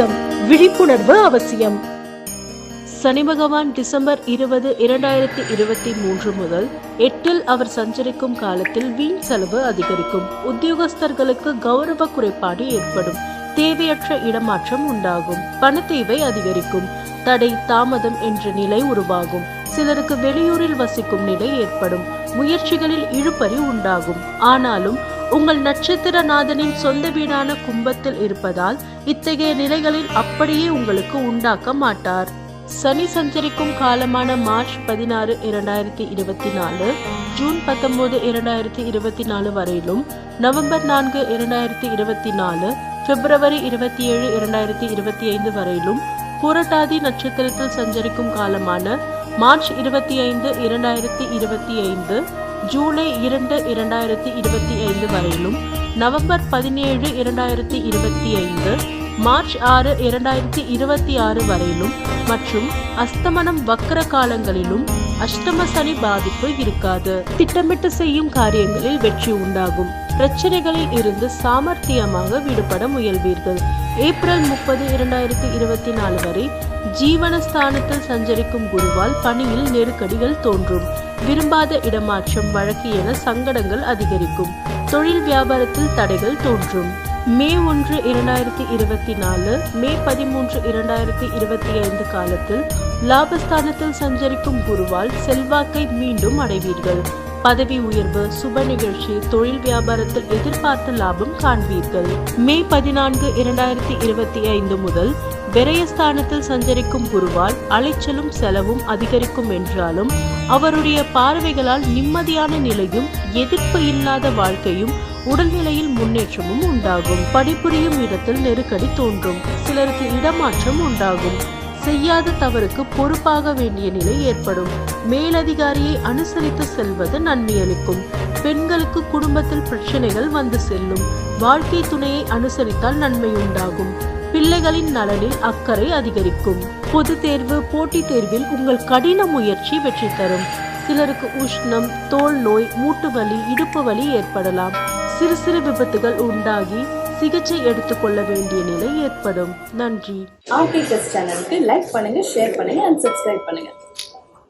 மோசம் விழிப்புணர்வு அவசியம். சனி பகவான் டிசம்பர் இருபது இரண்டாயிரத்தி இருபத்தி மூன்று முதல் எட்டில் அவர் சஞ்சரிக்கும் காலத்தில் வீண் செலவு அதிகரிக்கும். உத்தியோகஸ்தர்களுக்கு கௌரவ குறைபாடு ஏற்படும். தேவையற்ற இடமாற்றம் உண்டாகும். பணத்தேவை அதிகரிக்கும். தடை தாமதம் என்ற நிலை உருவாகும். சிலருக்கு வெளியூரில் வசிக்கும் நிலை ஏற்படும். முயற்சிகளில் இழுபறி உண்டாகும். ஆனாலும் உங்கள் நட்சத்திரநாதனின் சொந்த வீடான கும்பத்தில் இருப்பதால் இத்தகைய நிலைகளில் அப்படியே உங்களுக்கு உண்டாக்க மாட்டார். சனி சஞ்சரிக்கும் காலமான மார்ச் பதினாறு இரண்டாயிரத்தி இருபத்தி நாலு ஜூன் பத்தொன்பது இரண்டாயிரத்தி இருபத்தி நாலு வரையிலும் நவம்பர் நான்கு இரண்டாயிரத்தி இருபத்தி நாலு பிப்ரவரி இருபத்தி ஏழு இரண்டாயிரத்தி இருபத்தி ஐந்து வரையிலும் புரட்டாதி நட்சத்திரத்தில் சஞ்சரிக்கும் காலமான மார்ச் இருபத்தி ஐந்து இரண்டாயிரத்தி இருபத்தி ஐந்து ஜூலை இரண்டு இரண்டாயிரத்தி இருபத்தி ஐந்து வரையிலும் நவம்பர் பதினேழு இரண்டாயிரத்தி இருபத்தி ஐந்து மார்ச் ஆறு இரண்டாயிரத்தி இருபத்தி ஆறு வரையிலும் மற்றும் அஸ்தமனம் வக்கர காலங்களிலும் அஷ்டம சனி பாதிப்பு இருக்காது. திட்டமிட்டு செய்யும் காரியங்களில் வெற்றி உண்டாகும். பிரச்சனைகளில் இருந்து சாமர்த்தியமாக விடுபட முயல்வீர்கள். ஏப்ரல் முப்பது இரண்டாயிரத்தி இருபத்தி நாலு வரை ஜீவனஸ்தானத்தில் சஞ்சரிக்கும் குருவால் பணியில் நெருக்கடிகள் தோன்றும். விரும்பாத இடமாற்றம் வழக்கு என சங்கடங்கள் அதிகரிக்கும். தொழில் வியாபாரத்தில் தடைகள் தோன்றும். மே ஒன்று இரண்டாயிரத்தி இருபத்தி நாலு மே பதிமூன்று இரண்டாயிரத்தி இருபத்தி ஐந்து காலத்தில் லாபஸ்தானத்தில் சஞ்சரிக்கும் குருவால் செல்வாக்கை மீண்டும் அடைவீர்கள். பதவி உயர்வு சுப நிகழ்ச்சி தொழில் வியாபாரத்தில் எதிர்பார்த்த லாபம் காண்பீர்கள். மே பதினான்கு இரண்டாயிரத்தி இருபத்தி ஐந்து முதல் விரயஸ்தானத்தில் சஞ்சரிக்கும் குருவால் அலைச்சலும் செலவும் அதிகரிக்கும் என்றாலும் அவருடைய பார்வைகளால் நிம்மதியான நிலையும் எதிர்ப்பு இல்லாத வாழ்க்கையும் உடல்நிலையில் முன்னேற்றமும் உண்டாகும். பணிபுரியும் இடத்தில் நெருக்கடி தோன்றும். சிலருக்கு இடமாற்றம் உண்டாகும். செய்யாத தவறுக்கு பொறுப்பாக வேண்டிய நிலை ஏற்படும். மேலதிகாரியை அனுசரித்து செல்வது நன்மையளிக்கும். பெண்களுக்கு குடும்பத்தில் பிரச்சனைகள் வந்து செல்லும். வாழ்க்கை துணையை அனுசரித்தால் நன்மை உண்டாகும் பிள்ளைகளின் நலனில் அக்கறை அதிகரிக்கும். பொது தேர்வு போட்டித் தேர்வில் உங்கள் கடின முயற்சி வெற்றி தரும். சிலருக்கு உஷ்ணம் தோல் நோய் மூட்டு வலி இடுப்பு வலி ஏற்படலாம். சிறு சிறு விபத்துகள் உண்டாகி சிகிச்சை எடுத்துக்கொள்ள வேண்டிய நிலை ஏற்படும். நன்றி. ஆர்டி டெஸ்ட் சேனலுக்கு லைக் பண்ணுங்க ஷேர் பண்ணுங்க அண்ட் சப்ஸ்கிரைப் பண்ணுங்க.